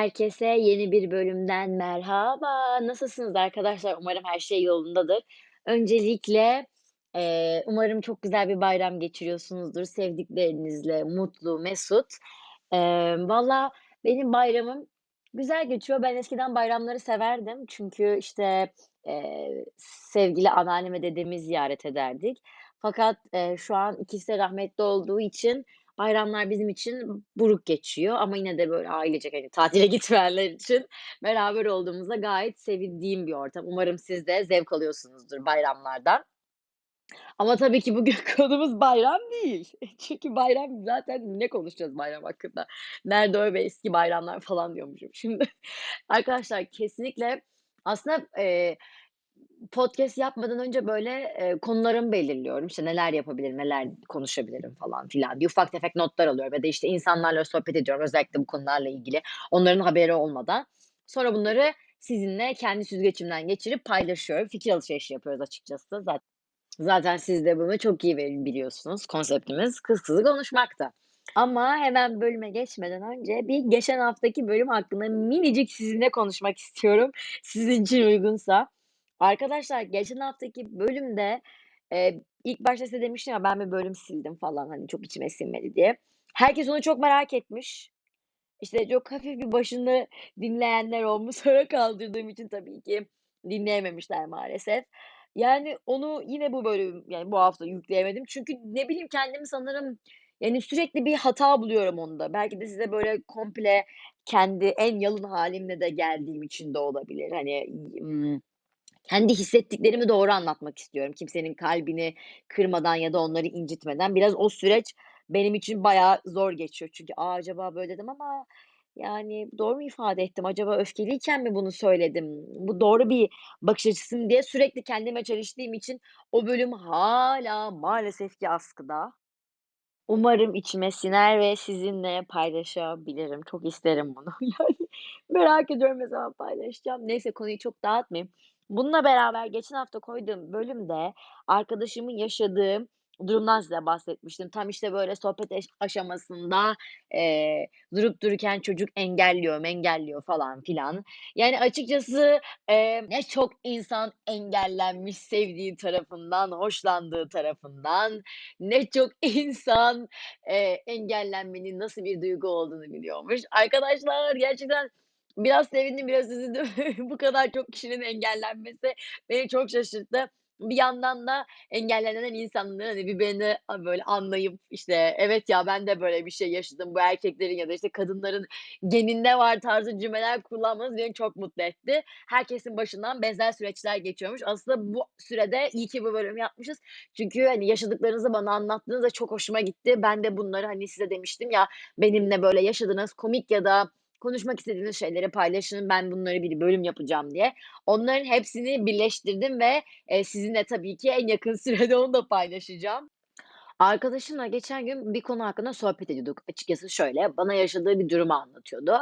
Herkese yeni bir bölümden merhaba. Nasılsınız arkadaşlar? Umarım her şey yolundadır. Öncelikle, eee, umarım çok güzel bir bayram geçiriyorsunuzdur sevdiklerinizle, mutlu, mesut. Emm, valla benim bayramım güzel geçiyor. Ben eskiden bayramları severdim. Çünkü, işte, eee, sevgili anneannem ve dedemi ziyaret ederdik. Fakat, eee, şu an ikisi de rahmetli olduğu için bayramlar bizim için buruk geçiyor ama yine de böyle ailecek, hani, tatile gitmeyenler için beraber olduğumuzda gayet sevindiğim bir ortam. Umarım siz de zevk alıyorsunuzdur bayramlardan. Ama tabii ki bugün konumuz bayram değil. Çünkü bayram zaten ne konuşacağız bayram hakkında? Nerede ve eski bayramlar falan diyormuşum. Şimdi arkadaşlar kesinlikle aslında, eee, podcast yapmadan önce böyle, eee, konularımı belirliyorum. İşte neler yapabilirim, neler konuşabilirim falan filan diye ufak tefek notlar alıyorum ya da, işte, insanlarla sohbet ediyorum özellikle bu konularla ilgili onların haberi olmadan. Sonra bunları sizinle kendi süzgeçimden geçirip paylaşıyorum. Fikir alışverişi yapıyoruz açıkçası. Zat zaten siz de bunu çok iyi bi biliyorsunuz. Konseptimiz kız kızı konuşmaktı. Ama hemen bölüme geçmeden önce bir geçen haftaki bölüm hakkında minicik sizinle konuşmak istiyorum, sizin için uygunsa. Arkadaşlar geçen haftaki bölümde, eee, ilk başta size demiştim ya ben bir bölüm sildim falan, hani, çok içime sinmedi diye. Herkes onu çok merak etmiş. İşte, çok hafif bir başını dinleyenler olmuş. Sonra kaldırdığım için tabii ki dinleyememişler maalesef. Yani onu yine bu bölüm, yani bu hafta yükleyemedim. Çünkü ne bileyim kendimi sanırım, yani, sürekli bir hata buluyorum onda. Belki de size böyle komple kendi en yalın hâlimle de geldiğim için de olabilir. Hani, kendi hissettiklerimi doğru anlatmak istiyorum. Kimsenin kalbini kırmadan ya da onları incitmeden. Biraz o süreç benim için bayağı zor geçiyor. Çünkü, "A, acaba böyle dedim ama, yani, doğru mu ifade ettim? Acaba öfkeliyken mi bunu söyledim? Bu doğru bir bakış açısı mı?" diye sürekli kendime çeliştiğim için o bölüm hâlâ maalesef ki askıda. Umarım içime siner ve sizinle paylaşabilirim. Çok isterim bunu. Yani, merak ediyorum ne zaman paylaşacağım. Neyse konuyu çok dağıtmayayım. Bununla beraber geçen hafta koyduğum bölümde arkadaşımın yaşadığı durumdan size bahsetmiştim. Tam, işte, böyle sohbet aşamasında, eee, durup dururken çocuk engelliyor mengelliyor falan filan. Yani, açıkçası, eee, ne çok insan engellenmiş sevdiği tarafından, hoşlandığı tarafından. Ne çok insan, eee, engellenmenin nasıl bir duygu olduğunu biliyormuş. Arkadaşlar gerçekten biraz sevindim, biraz üzüldüm. Bu kadar çok kişinin engellenmesi beni çok şaşırttı. Bir yandan da engellenen insanların, hani, birbirini böyle anlayıp, işte, "Evet ya, ben de böyle bir şey yaşadım. Bu erkeklerin ya da, işte, kadınların geninde var." tarzı cümleler kullanmanız beni çok mutlu etti. Herkesin başından benzer süreçler geçiyormuş. Aslında bu sürede iyi ki bu bölümü yapmışız. Çünkü, hani, yaşadıklarınızı bana anlattığınız ve çok hoşuma gitti. Ben de bunları, hani, size demiştim ya, benimle böyle yaşadığınız komik ya da konuşmak istediğiniz şeyleri paylaşın, ben bunları bir bölüm yapacağım diye. Onların hepsini birleştirdim ve, eee, sizinle tabii ki en yakın sürede onu da paylaşacağım. Arkadaşımla geçen gün bir konu hakkında sohbet ediyorduk. Açıkçası şöyle, bana yaşadığı bir durumu anlatıyordu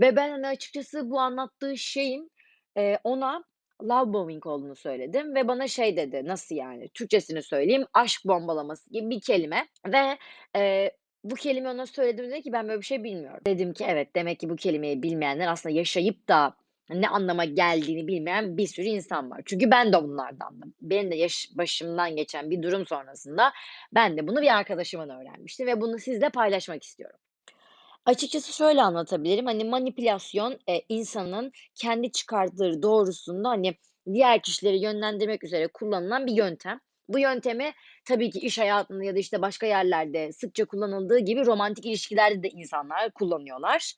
ve ben, hani, açıkçası bu anlattığı şeyin, eee, ona love bombing olduğunu söyledim ve bana şey dedi, nasıl yani? Türkçesini söyleyeyim, aşk bombalaması gibi bir kelime ve, eee, bu kelimeyi ona söylediğimde dedi ki, "Ben böyle bir şey bilmiyorum." Dedim ki, "Evet, demek ki bu kelimeyi bilmeyenler aslında yaşayıp da ne anlama geldiğini bilmeyen bir sürü insan var." Çünkü ben de bunlardandım. Benim de yaş başımdan geçen bir durum sonrasında ben de bunu bir arkadaşımdan öğrenmiştim ve bunu sizle paylaşmak istiyorum. Açıkçası şöyle anlatabilirim, hani, manipülasyon, eee, insanın kendi çıkarları doğrusunda, hani, diğer kişileri yönlendirmek üzere kullanılan bir yöntem. Bu yöntemi tabii ki iş hayatında ya da, işte, başka yerlerde sıkça kullanıldığı gibi romantik ilişkilerde de insanlar kullanıyorlar.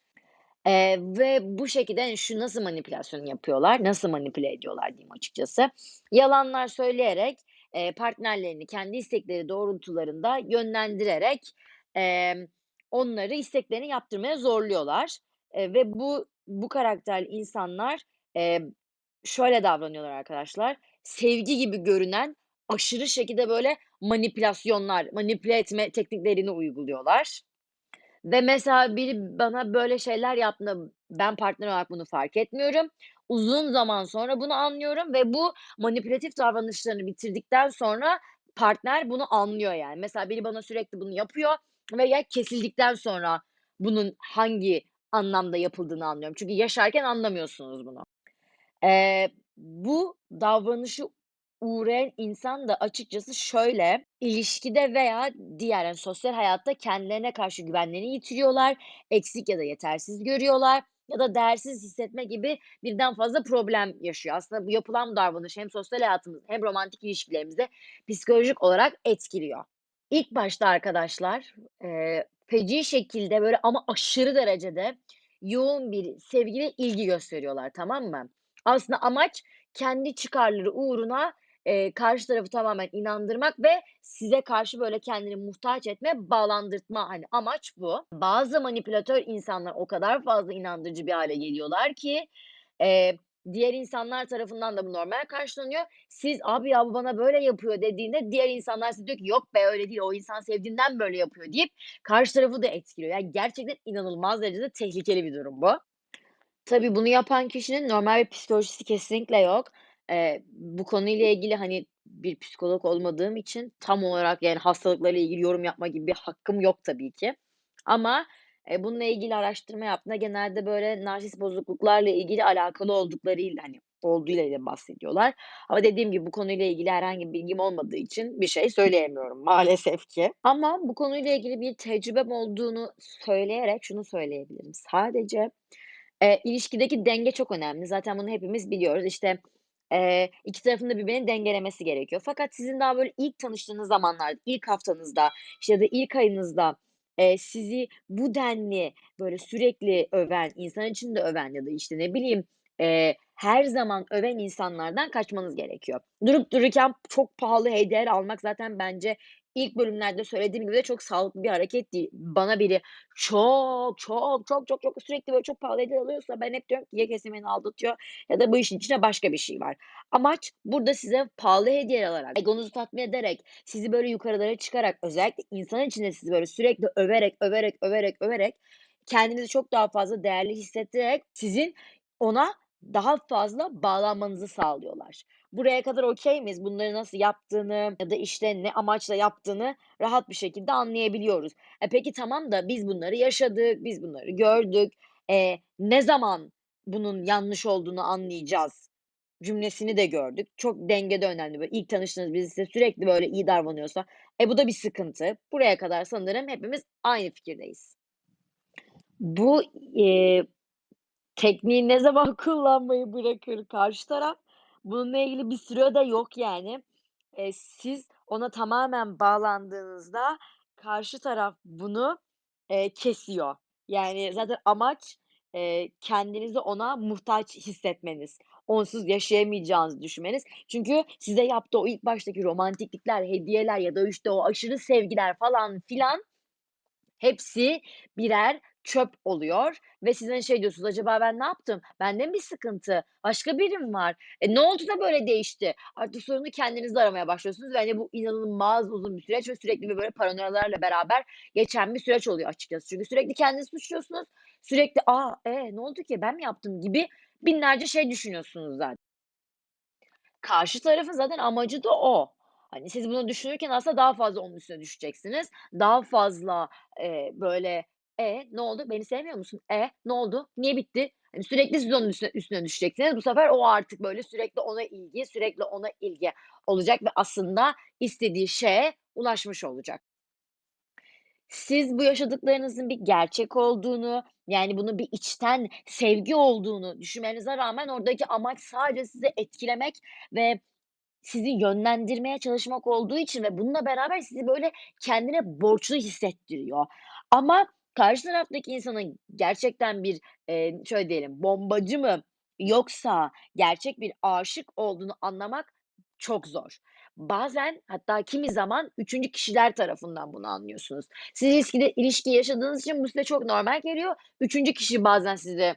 Eee, ve bu şekilde, hani, şu nasıl manipülasyon yapıyorlar, nasıl manipüle ediyorlar diyeyim açıkçası. Yalanlar söyleyerek, eee, partnerlerini kendi istekleri doğrultularında yönlendirerek, emm, onları isteklerini yaptırmaya zorluyorlar, eee, ve bu bu karakterli insanlar, eee, şöyle davranıyorlar arkadaşlar, sevgi gibi görünen aşırı şekilde böyle manipülasyonlar, manipüle etme tekniklerini uyguluyorlar. Ve mesela biri bana böyle şeyler yaptığında ben partner olarak bunu fark etmiyorum. Uzun zaman sonra bunu anlıyorum ve bu manipülatif davranışlarını bitirdikten sonra partner bunu anlıyor yani. Mesela biri bana sürekli bunu yapıyor ve ya kesildikten sonra bunun hangi anlamda yapıldığını anlıyorum. Çünkü yaşarken anlamıyorsunuz bunu. Eee, bu davranışı uğrayan insan da açıkçası şöyle, ilişkide veya diğer, hani, sosyal hayatta kendilerine karşı güvenlerini yitiriyorlar, eksik ya da yetersiz görüyorlar ya da değersiz hissetme gibi birden fazla problem yaşıyor. Aslında bu yapılan davranış hem sosyal hayatımızı hem romantik ilişkilerimizi psikolojik olarak etkiliyor. İlk başta arkadaşlar, eee, feci şekilde, böyle, ama aşırı derecede yoğun bir sevgi ve ilgi gösteriyorlar, tamam mı? Aslında amaç kendi çıkarları uğruna, eee, karşı tarafı tamamen inandırmak ve size karşı, böyle, kendini muhtaç etme, bağlandırtma, hani, amaç bu. Bazı manipülatör insanlar o kadar fazla inandırıcı bir hâle geliyorlar ki, eee, diğer insanlar tarafından da bu normal karşılanıyor. Siz, "Abi ya, bu bana böyle yapıyor." dediğinde diğer insanlar size diyor ki, "Yok be, öyle değil, o insan sevdiğinden böyle yapıyor." deyip karşı tarafı da etkiliyor. Yani gerçekten inanılmaz derecede tehlikeli bir durum bu. Tabii bunu yapan kişinin normal bir psikolojisi kesinlikle yok. Eee, bu konuyla ilgili, hani, bir psikolog olmadığım için tam olarak, yani, hastalıklarla ilgili yorum yapma gibi bir hakkım yok tabii ki. Ama, eee, bununla ilgili araştırma yaptığımda genelde, böyle, narsist bozukluklarla ilgili alakalı olduklarıyla, hani, olduğuyla ile bahsediyorlar. Ama dediğim gibi bu konuyla ilgili herhangi bir bilgim olmadığı için bir şey söyleyemiyorum maalesef ki. Ama bu konuyla ilgili bir tecrübem olduğunu söyleyerek şunu söyleyebilirim. Sadece, eee, ilişkideki denge çok önemli. Zaten bunu hepimiz biliyoruz. İşte, eee, 2 tarafın birbirini dengelemesi gerekiyor. Fakat sizin daha, böyle, ilk tanıştığınız zamanlarda, ilk haftanızda, işte, ya da ilk ayınızda, eee, sizi bu denli, böyle, sürekli öven, insan içinde öven ya da, işte, ne bileyim, eee, her zaman öven insanlardan kaçmanız gerekiyor. Durup dururken çok pahalı hediyeler almak zaten bence ilk bölümlerde söylediğim gibi de çok sağlıklı bir hareket değil. Bana biri çok, çok, çok, çok, çok sürekli, böyle, çok pahalı hediyeler alıyorsa ben hep diyorum ki ya kesin beni aldatıyor ya da bu işin içinde başka bir şey var. Amaç burada size pahalı hediyeler alarak, egonuzu tatmin ederek, sizi, böyle, yukarılara çıkarak, özellikle insan içinde sizi, böyle, sürekli överek, överek, överek, överek, kendinizi çok daha fazla değerli hissettirerek sizin ona daha fazla bağlanmanızı sağlıyorlar. Buraya kadar okay miyiz? Bunları nasıl yaptığını ya da, işte, ne amaçla yaptığını rahat bir şekilde anlayabiliyoruz. E, peki tamam da biz bunları yaşadık, biz bunları gördük. Eee, ne zaman bunun yanlış olduğunu anlayacağız cümlesini de gördük. Çok denge de önemli. Böyle ilk tanıştığınız biri size sürekli böyle iyi davranıyorsa, e, bu da bir sıkıntı. Buraya kadar sanırım hepimiz aynı fikirdeyiz. Bu, eee, tekniği ne zaman kullanmayı bırakır karşı taraf? Bununla ilgili bir süre de yok yani. Eee, siz ona tamamen bağlandığınızda karşı taraf bunu, eee, kesiyor. Yani zaten amaç, eee, kendinizi ona muhtaç hissetmeniz, onsuz yaşayamayacağınızı düşünmeniz. Çünkü size yaptığı o ilk baştaki romantiklikler, hediyeler ya da, işte, o aşırı sevgiler falan filan hepsi birer çöp oluyor ve siz, hani, şey diyorsunuz, "Acaba ben ne yaptım? Bende mi bir sıkıntı? Başka biri mi var? E, ne oldu da böyle değişti?" Artık sorunu kendinizde aramaya başlıyorsunuz ve, hani, bu inanılmaz uzun bir süreç ve sürekli bir böyle paranoyalarla beraber geçen bir süreç oluyor açıkçası. Çünkü sürekli kendinizi suçluyorsunuz. Sürekli, "A, e, ne oldu ki? Ben mi yaptım?" gibi binlerce şey düşünüyorsunuz zaten. Karşı tarafın zaten amacı da o. Hani, siz bunu düşünürken aslında daha fazla onun üstüne düşeceksiniz. Daha fazla, eee, böyle, "E, ne oldu? Beni sevmiyor musun? E, ne oldu? Niye bitti?" Hani, sürekli siz onun üstüne üstüne düşeceksiniz. Bu sefer o artık, böyle, sürekli ona ilgi, sürekli ona ilgi olacak ve aslında istediği şeye ulaşmış olacak. Siz bu yaşadıklarınızın bir gerçek olduğunu, yani, bunun bir içten sevgi olduğunu düşünmenize rağmen oradaki amaç sadece sizi etkilemek ve sizi yönlendirmeye çalışmak olduğu için ve bununla beraber sizi, böyle, kendine borçlu hissettiriyor. Ama karşı taraftaki insanın gerçekten bir, eee, şöyle diyelim, bombacı mı yoksa gerçek bir aşık olduğunu anlamak çok zor. Bazen hatta kimi zaman üçüncü kişiler tarafından bunu anlıyorsunuz. Siz ilişkide ilişki yaşadığınız için bu size çok normal geliyor. Üçüncü kişi bazen sizi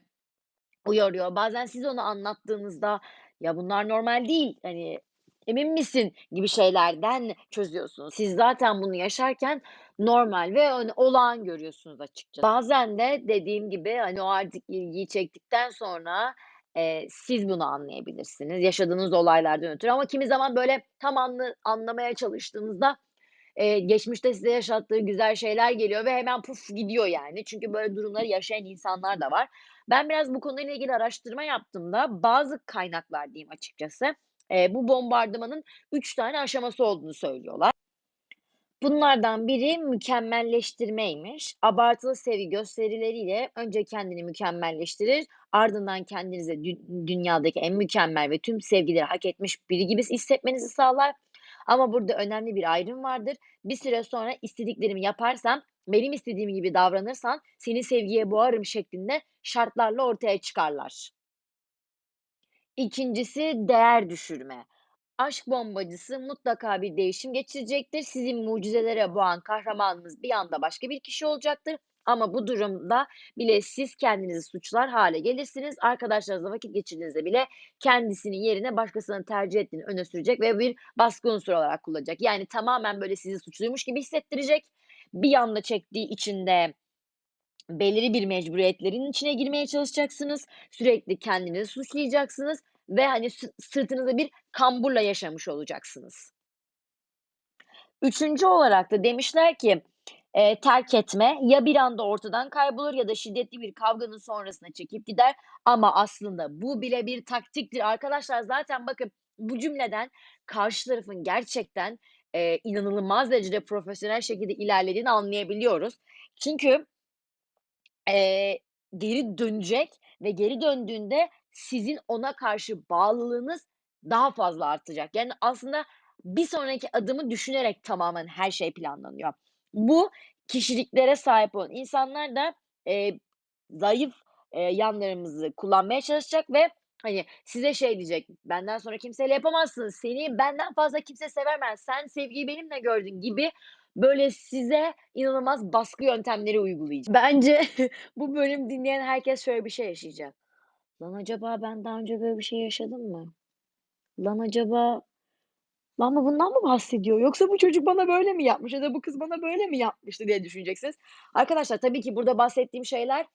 uyarıyor. Bazen siz ona anlattığınızda, "Ya, bunlar normal değil, hani, emin misin?" gibi şeylerden çözüyorsunuz. Siz zaten bunu yaşarken normal ve, hani, olağan görüyorsunuz açıkçası. Bazen de dediğim gibi, hani, o artık ilgiyi çektikten sonra, eee, siz bunu anlayabilirsiniz yaşadığınız olaylardan ötürü ama kimi zaman, böyle, tam anlı anlamaya çalıştığınızda eee, geçmişte size yaşattığı güzel şeyler geliyor ve hemen puf gidiyor yani. Çünkü böyle durumları yaşayan insanlar da var. Ben biraz bu konuyla ilgili araştırma yaptığımda bazı kaynaklar diyeyim açıkçası, eee, bu bombardımanın 3 tane aşaması olduğunu söylüyorlar. Bunlardan biri mükemmelleştirmeymiş. Abartılı sevgi gösterileriyle önce kendini mükemmelleştirir, ardından kendinize dü dünyadaki en mükemmel ve tüm sevgileri hak etmiş biri gibi hissetmenizi sağlar. Ama burada önemli bir ayrım vardır. Bir süre sonra istediklerimi yaparsam, benim istediğim gibi davranırsan seni sevgiye boğarım şeklinde şartlarla ortaya çıkarlar. İkincisi değer düşürme. Aşk bombacısı mutlaka bir değişim geçirecektir. Sizi mucizelere boğan kahramanınız bir anda başka bir kişi olacaktır. Ama bu durumda bile siz kendinizi suçlar hale gelirsiniz. Arkadaşlarınızla vakit geçirdiğinizde bile kendisinin yerine başkasını tercih ettiğini öne sürecek ve bir baskı unsuru olarak kullanacak. Yani tamamen böyle sizi suçluymuş gibi hissettirecek. Bir anda çektiği için de belirli bir mecburiyetlerin içine girmeye çalışacaksınız. Sürekli kendinizi suçlayacaksınız ve, hani, sı sırtınızda bir kamburla yaşamış olacaksınız. Üçüncü olarak da demişler ki, eee, terk etme ya bir anda ortadan kaybolur ya da şiddetli bir kavganın sonrasında çekip gider ama aslında bu bile bir taktiktir. Arkadaşlar zaten bakın bu cümleden karşı tarafın gerçekten, eee, inanılmaz derecede profesyonel şekilde ilerlediğini anlayabiliyoruz. Çünkü Eee, geri dönecek ve geri döndüğünde sizin ona karşı bağlılığınız daha fazla artacak. Yani, aslında bir sonraki adımı düşünerek tamamen her şey planlanıyor. Bu kişiliklere sahip olan insanlar da, eee, zayıf, eee, yanlarımızı kullanmaya çalışacak ve, hani, size şey diyecek, "Benden sonra kimseyle yapamazsın, seni benden fazla kimse sevemez, sen sevgiyi benimle gördün." gibi Böyle size inanılmaz baskı yöntemleri uygulayacak. Bence bu bölümü dinleyen herkes şöyle bir şey yaşayacak. "Lan acaba ben daha önce böyle bir şey yaşadım mı? Lan acaba lan bu bundan mı bahsediyor? Yoksa bu çocuk bana böyle mi yapmış ya da bu kız bana böyle mi yapmıştı?" diye düşüneceksiniz. Arkadaşlar tabii ki burada bahsettiğim şeyler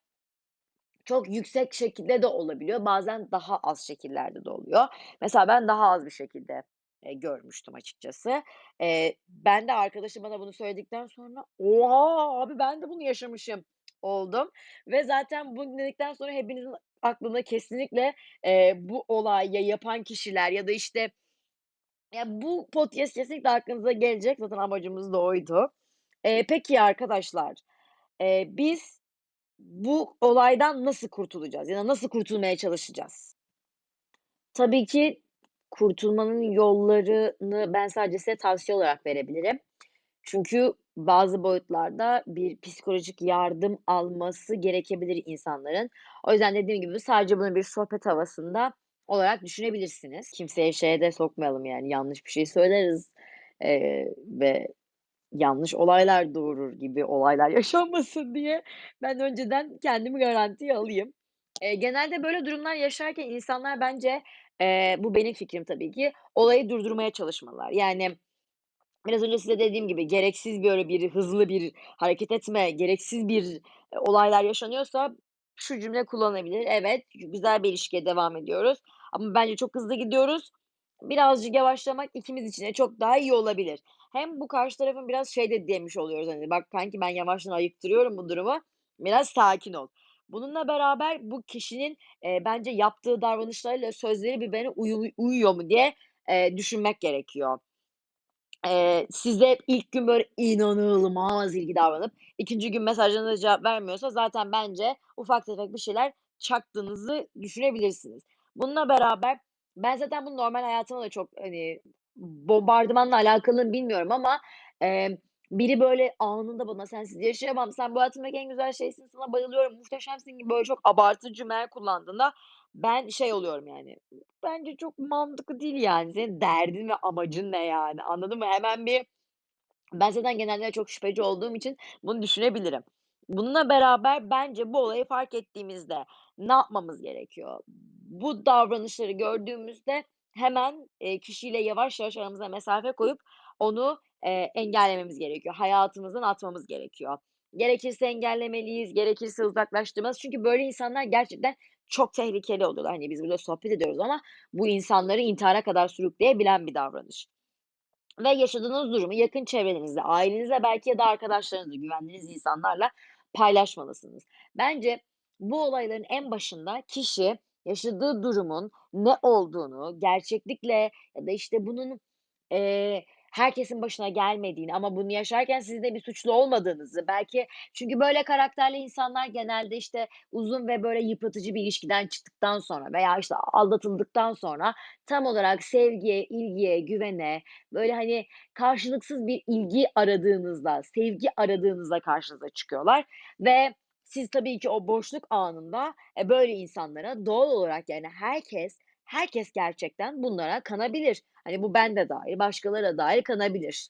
çok yüksek şekilde de olabiliyor. Bazen daha az şekillerde de oluyor. Mesela ben daha az bir şekilde, eee, görmüştüm açıkçası. Eee, ben de arkadaşım bana bunu söyledikten sonra, "Oha! Abi ben de bunu yaşamışım." oldum ve zaten bunu dinledikten sonra hepinizin aklına kesinlikle, eee, bu olay ya yapan kişiler ya da, işte, ya, bu podcast kesinlikle aklınıza gelecek. Zaten amacımız da oydu. Eee, peki arkadaşlar, eee, biz bu olaydan nasıl kurtulacağız ya da nasıl kurtulmaya çalışacağız? Tabii ki kurtulmanın yollarını ben sadece size tavsiye olarak verebilirim. Çünkü bazı boyutlarda bir psikolojik yardım alması gerekebilir insanların. O yüzden dediğim gibi sadece bunu bir sohbet havasında olarak düşünebilirsiniz. Kimseyi şeye de sokmayalım yani yanlış bir şey söyleriz, eee, ve yanlış olaylar doğurur gibi olaylar yaşanmasın diye ben önceden kendimi garantiye alayım. Eee, genelde böyle durumlar yaşarken insanlar bence, eee, bu benim fikrim tabii ki, olayı durdurmaya çalışmalılar. Yani Biraz önce size dediğim gibi gereksiz böyle bir hızlı bir hareket etme, gereksiz bir, eee, olaylar yaşanıyorsa şu cümle kullanılabilir: "Evet, güzel bir ilişkiye devam ediyoruz ama bence çok hızlı gidiyoruz. Birazcık yavaşlamak ikimiz için de çok daha iyi olabilir." Hem bu karşı tarafın biraz şey de demiş oluyoruz, hani, "Bak kanki ben yavaştan ayıktırıyorum bu durumu, biraz sakin ol." Bununla beraber bu kişinin, eee, bence yaptığı davranışlarıyla sözleri birbirine uyu uyuyor mu diye, eee, düşünmek gerekiyor. Eee, size ilk gün böyle inanılmaz ilgi davranıp 2'nci gün mesajlarınıza cevap vermiyorsa zaten bence ufak tefek bir şeyler çaktığınızı düşünebilirsiniz. Bununla beraber ben zaten bunu normal hayatımda da çok, hani, bombardımanla alakalı bilmiyorum ama, emm, biri böyle anında bana "Sensiz yaşayamam, sen bu hayatımdaki en güzel şeysin, sana bayılıyorum, muhteşemsin." gibi böyle çok abartıcı cümleler kullandığında ben şey oluyorum yani, Bence çok mantıklı değil yani. Senin derdin ve amacın ne yani? Anladın mı? Hemen bir ben zaten genelde çok şüpheci olduğum için bunu düşünebilirim. Bununla beraber bence bu olayı fark ettiğimizde ne yapmamız gerekiyor? Bu davranışları gördüğümüzde hemen, kişiyle yavaş yavaş aramıza mesafe koyup onu, eee, engellememiz gerekiyor. Hayatımızdan atmamız gerekiyor. Gerekirse engellemeliyiz, gerekirse uzaklaştırmalıyız. Çünkü böyle insanlar gerçekten çok tehlikeli oluyorlar. Hani, biz burada sohbet ediyoruz ama bu insanları intihara kadar sürükleyebilen bir davranış. ve yaşadığınız durumu yakın çevrenizle, ailenizle belki ya da arkadaşlarınızla, güvendiğiniz insanlarla paylaşmalısınız. Bence bu olayların en başında kişi yaşadığı durumun ne olduğunu, gerçeklikle ya da, işte, bunun, eee, herkesin başına gelmediğini ama bunu yaşarken sizin de bir suçlu olmadığınızı, belki çünkü böyle karakterli insanlar genelde, işte, uzun ve böyle yıpratıcı bir ilişkiden çıktıktan sonra veya, işte, aldatıldıktan sonra tam olarak sevgiye, ilgiye, güvene, böyle, hani, karşılıksız bir ilgi aradığınızda, sevgi aradığınızda karşınıza çıkıyorlar ve siz tabii ki o boşluk anında, e, böyle insanlara doğal olarak, yani, herkes, herkes gerçekten bunlara kanabilir. Hani, bu ben de dâhil, başkaları da dâhil kanabilir.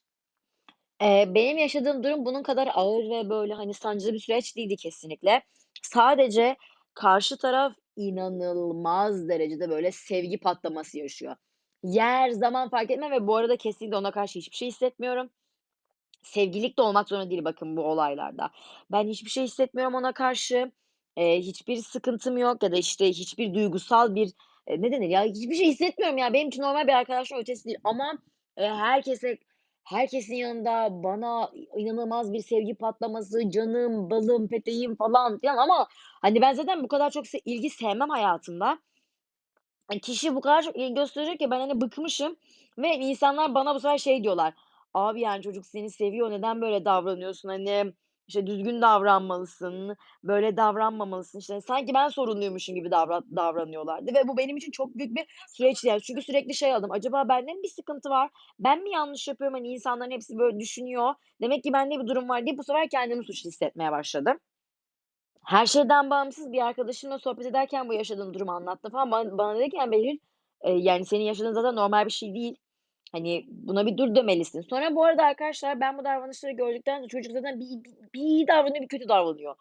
Eee, benim yaşadığım durum bunun kadar ağır ve böyle, hani, sancılı bir süreç değildi kesinlikle. Sadece karşı taraf inanılmaz derecede böyle sevgi patlaması yaşıyor. Yer, zaman fark etmez ve bu arada kesinlikle ona karşı hiçbir şey hissetmiyorum. Sevgililik de olmak zorunda değil bakın bu olaylarda. Ben hiçbir şey hissetmiyorum ona karşı. Eee, hiçbir sıkıntım yok ya da, işte, hiçbir duygusal bir, eee, ne denir ya, hiçbir şey hissetmiyorum ya. Benim için normal bir arkadaşlığın ötesi değil ama, eee, herkese herkesin yanında bana inanılmaz bir sevgi patlaması, canım, balım, peteğim falan filan ama, hani, ben zaten bu kadar çok se ilgi sevmem hayatımda. Hani, kişi bu kadar çok ilgi gösteriyor ki ben, hani, bıkmışım ve insanlar bana bu sefer şey diyorlar: "Abi, yani, çocuk seni seviyor, neden böyle davranıyorsun? Hani, işte, düzgün davranmalısın, böyle davranmamalısın." İşte, sanki ben sorumluymuşum gibi davran davranıyorlardı ve bu benim için çok büyük bir süreçti yani. Çünkü sürekli şey aldım, acaba bende mi bir sıkıntı var? Ben mi yanlış yapıyorum? Hani, insanların hepsi böyle düşünüyor. Demek ki bende bir durum var deyip bu sefer kendimi suçlu hissetmeye başladım. Her şeyden bağımsız bir arkadaşımla sohbet ederken bu yaşadığım durumu anlattım falan. Ban bana dedi ki, yani, "Behlül, eee, yani, senin yaşadığın zaten normal bir şey değil. Hani, buna bir dur demelisin." Sonra bu arada arkadaşlar ben bu davranışları gördükten sonra çocuk zaten bir bir bir iyi davranıyor, bir kötü davranıyor.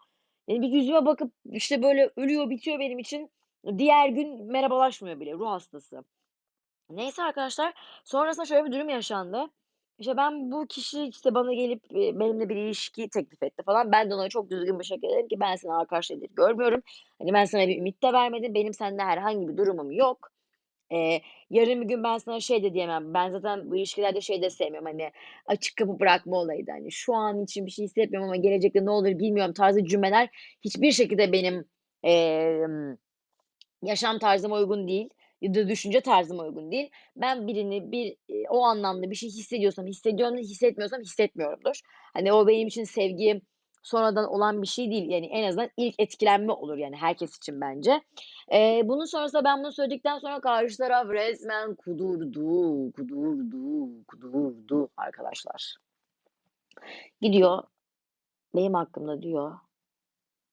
Yani, bir yüzüme bakıp, işte, böyle ölüyor, bitiyor benim için. Diğer gün merhabalaşmıyor bile, ruh hastası. Neyse arkadaşlar, sonrasında şöyle bir durum yaşandı. İşte, ben bu kişi, işte, bana gelip, benimle bir ilişki teklif etti falan. Ben de ona çok düzgün bir şekilde dedim ki, "Ben seni arkadaş olarak görmüyorum. Hani, ben sana bir ümit de vermedim. Benim seninle herhangi bir durumum yok. Eee, yarın bir gün ben sana şey de diyemem, ben zaten bu ilişkilerde şey de sevmiyorum, hani, açık kapı bırakma olayı da, hani, şu an için bir şey hissetmiyorum ama gelecekte ne olur bilmiyorum tarzı cümleler hiçbir şekilde benim, emm, yaşam tarzıma uygun değil ya da düşünce tarzıma uygun değil. Ben birini bir, o anlamda bir şey hissediyorsam hissediyorum, hissetmiyorsam hissetmiyorumdur. Hani, o benim için sevgi sonradan olan bir şey değil. Yani, en azından ilk etkilenme olur, yani, herkes için bence. Eee, bunun sonrasında ben bunu söyledikten sonra karşı taraf resmen kudurdu, kudurdu, kudurdu arkadaşlar. Gidiyor, benim hakkımda diyor,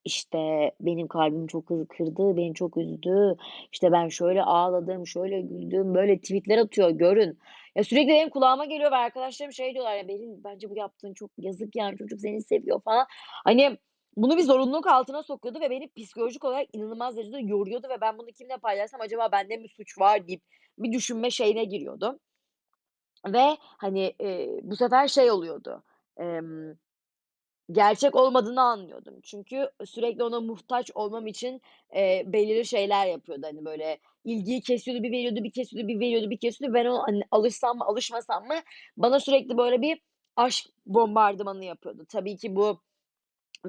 işte, benim kalbimi çok hızlı kırdı, beni çok üzdü, işte, ben şöyle ağladım, şöyle güldüm, böyle tweet'ler atıyor, görün. Ya, sürekli benim kulağıma geliyor ve arkadaşlarım şey diyorlar, "Ya, Behlül bence bu yaptığın çok yazık yani, çocuk seni seviyor." falan. Hani, bunu bir zorunluluk altına sokuyordu ve beni psikolojik olarak inanılmaz derecede yoruyordu ve ben bunu kiminle paylaşsam acaba bende mi suç var deyip bir düşünme şeyine giriyordum. Ve, hani, eee, bu sefer şey oluyordu, emm, gerçek olmadığını anlıyordum. Çünkü sürekli ona muhtaç olmam için, eee, belirli şeyler yapıyordu. Hani, böyle ilgiyi kesiyordu, bir veriyordu, bir kesiyordu, bir veriyordu, bir kesiyordu. Ben o, hani, alışsam mı, alışmasam mı bana sürekli böyle bir aşk bombardımanı yapıyordu. Tabii ki bu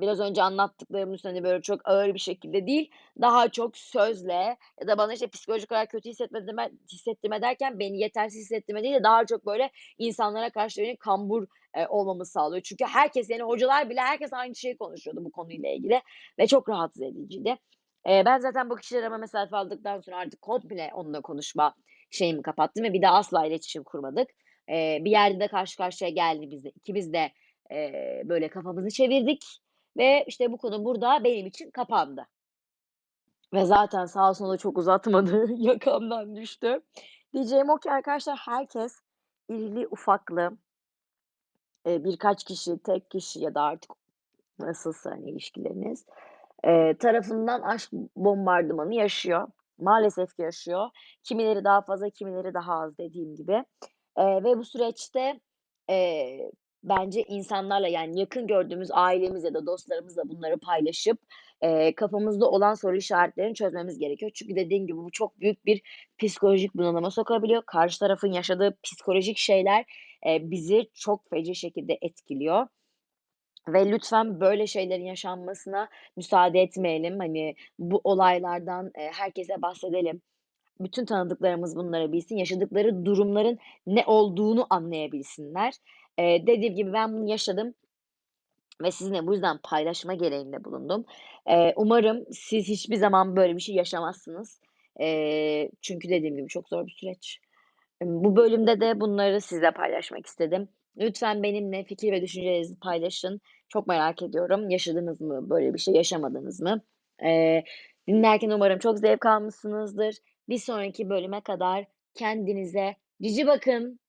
biraz önce anlattıklarımın üstüne, hani, böyle çok ağır bir şekilde değil, daha çok sözle ya da bana, işte, psikolojik olarak kötü hissetmediğime hissettirme derken beni yetersiz hissettirme değil de daha çok böyle insanlara karşı benim kambur, eee, olmamı sağlıyor. Çünkü herkes, yani hocalar bile herkes aynı şeyi konuşuyordu bu konuyla ilgili ve çok rahatsız ediciydi. Eee, ben zaten kişiyle arama mesafe aldıktan sonra artık komple onunla konuşma şeyimi kapattım ve bir daha asla iletişim kurmadık. Eee, bir yerde de karşı karşıya geldiğimizde ikimiz de, eee, böyle kafamızı çevirdik ve, işte, bu konu burada benim için kapandı. Ve zaten sağ da çok uzatmadı, yakamdan düştü. Diyeceğim o ki arkadaşlar herkes irili ufaklı eee, birkaç kişi, tek kişi ya da artık nasılsa, hani, ilişkileriniz, eee, tarafından aşk bombardımanı yaşıyor. Maalesef ki yaşıyor. Kimileri daha fazla, kimileri daha az dediğim gibi. Eee, ve bu süreçte, bence insanlarla, yani, yakın gördüğümüz ailemiz ya da dostlarımızla bunları paylaşıp, eee, kafamızda olan soru işaretlerini çözmemiz gerekiyor. Çünkü dediğim gibi bu çok büyük bir psikolojik bunalıma sokabiliyor. Karşı tarafın yaşadığı psikolojik şeyler eee, bizi çok feci şekilde etkiliyor ve lütfen böyle şeylerin yaşanmasına müsaade etmeyelim. Hani, bu olaylardan, eee, herkese bahsedelim. Bütün tanıdıklarımız bunları bilsin, yaşadıkları durumların ne olduğunu anlayabilsinler. Eee, dediğim gibi ben bunu yaşadım ve sizinle bu yüzden paylaşma gereğinde bulundum. Eee, umarım siz hiçbir zaman böyle bir şey yaşamazsınız. Eee, çünkü dediğim gibi çok zor bir süreç. Bu bölümde de bunları sizle paylaşmak istedim. Lütfen benimle fikir ve düşüncelerinizi paylaşın. Çok merak ediyorum. Yaşadınız mı? Böyle bir şey yaşamadınız mı? Eee, dinlerken umarım çok zevk almışsınızdır. Bir sonraki bölüme kadar kendinize cici bakın.